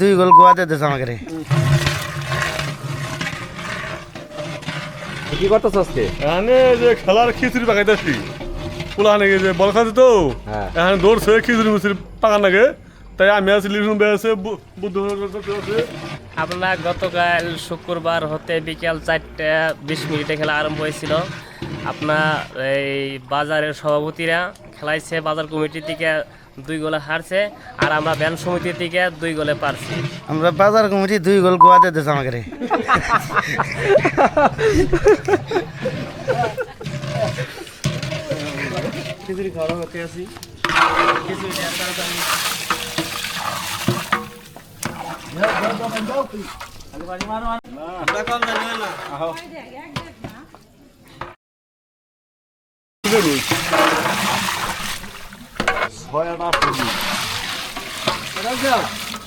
দুই গোল গোয়াতে দিয়েছে আমাকে রে। কি করতেছ আজকে? এখানে যে খেলার খিচুড়ি পাকাইতেছি পোলা নাকি যে বল খাতে তো হ্যাঁ। এখানে দৌড়ছে খিচুড়ি মুচুড়ি পাকান লাগে তাই আমি আছি লিখুন বেড়েছে বুদ্ধ আছে আপনার গতকাল শুক্রবার হতে বিকেল চারটে বিশ মিনিটে খেলা আরম্ভ হয়েছিল। আপনার এই বাজারের সভাপতিরা খেলাইছে বাজার কমিটি থেকে দুই গোলে হারছে আর আমরা ব্যান সমিতি থেকে দুই গোলে পারছি। আমরা বাজার কমিটি দুই গোল গোয়াতে দিয়েছে আমাকে খিচুড়ি খাওয়া হতে আছি। খিচুড়ি। roia na comida. Era.